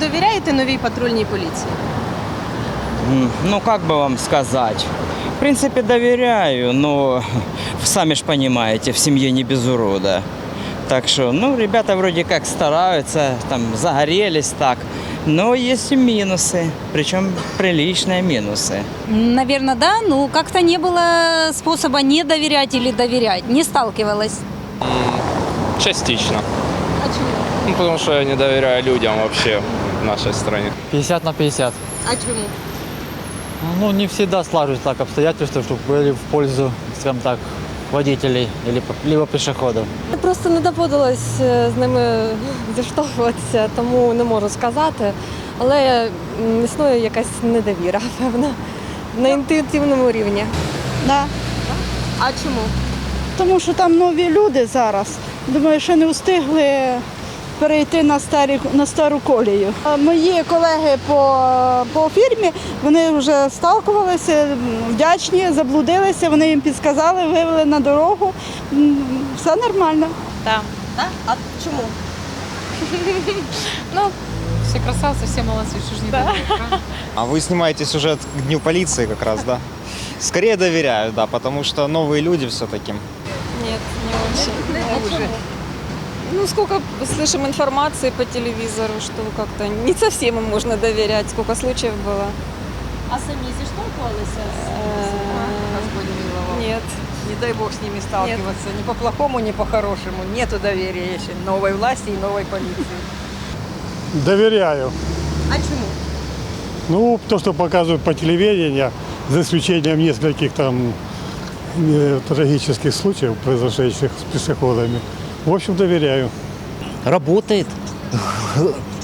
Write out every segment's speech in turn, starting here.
довіряєте новій патрульній поліції? М, Ну, как бы вам сказать? В принципе, доверяю, но сами ж понимаете, в семье не без урода. Так что, ну, ребята вроде как стараются, там, загорелись так. Но есть и минусы, причем приличные минусы. Наверное, да. Ну, как-то не было способа не доверять или доверять. Не сталкивалась. Частично. А чому? Ну, потому что я не доверяю людям вообще в нашей стране. 50 на 50. А чому? Ну, не всегда складываются так обстоятельства, чтобы были в пользу, скажем так, водителей или, либо пешеходов. Просто не доводилось е, з ними зіштовхуватися, тому не можу сказати. Але м, існує якась недовіра, певно, на інтуїтивному рівні. Да. А чому? Тому що там нові люди зараз. Думаю, що не встигли перейти на старі на стару колію. А Мої колеги по, по фірмі вони вже сталкувалися, м, вдячні, заблудилися, вони їм підсказали, вивели на дорогу. М, Все нормально. Так? А чому? Все красавцы, все молодцы, что ж не да. А вы снимаете сюжет к Дню полиции как раз, да? Скорее доверяю, да, потому что новые люди все-таки. Нет, не очень. Ну, сколько слышим информации по телевизору, что как-то не совсем им можно доверять, сколько случаев было. А самі зіштовхувалися Э, Нет. Не дай бог с ними сталкиваться. Ни по-плохому, ни по-хорошему. Нету доверия еще новой власти и новой полиции. Доверяю. А чому? Ну, то, что показывают по телевидению, за исключением нескольких там трагических случаев, произошедших с пешеходами, в общем, доверяю. Работает.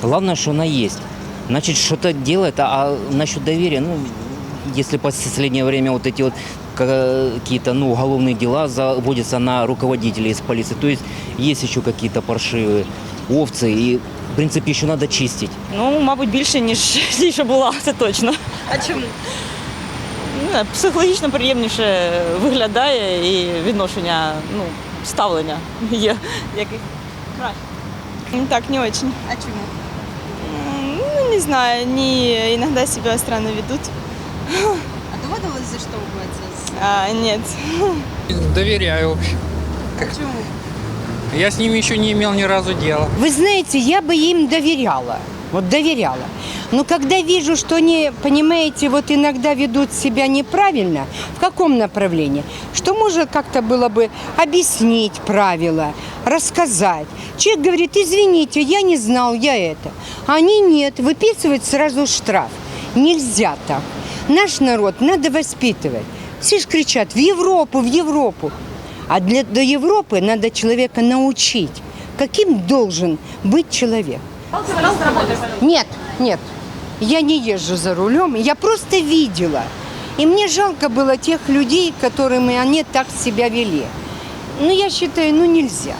Главное, что она есть. Значит, что-то делает, а насчет доверия, ну, если в последнее время вот эти вот какие-то ну, уголовные дела заводятся на руководителей из полиции, то есть есть еще какие-то паршивые овцы, и, в принципе, еще надо чистить. Ну, мабуть, більше, ніж ті, що була, це точно. А чому? Не Психологічно приємніше виглядає і відношення, ну, ставлення є. Яких краще. Так, не очень. А чому? Ну, не знаю, они иногда себя странно ведут. А доводилось зіштовхуватися з А, нет. Доверяю вообще. а чому? Я с ними еще не имел ни разу дела. Вы знаете, я бы им доверяла. Вот доверяла. Но когда вижу, что они, понимаете, вот иногда ведут себя неправильно, в каком направлении, что можно как-то было бы объяснить правила, рассказать. Человек говорит, извините, я не знал, я это. Они нет, выписывают сразу штраф. Нельзя так. Наш народ надо воспитывать. Все ж кричат в Европу, в Европу. А для, до Европы надо человека научить, каким должен быть человек. Нет, нет, я не езжу за рулем, я просто видела. И мне жалко было тех людей, которыми они так себя вели. Ну, я считаю, ну нельзя.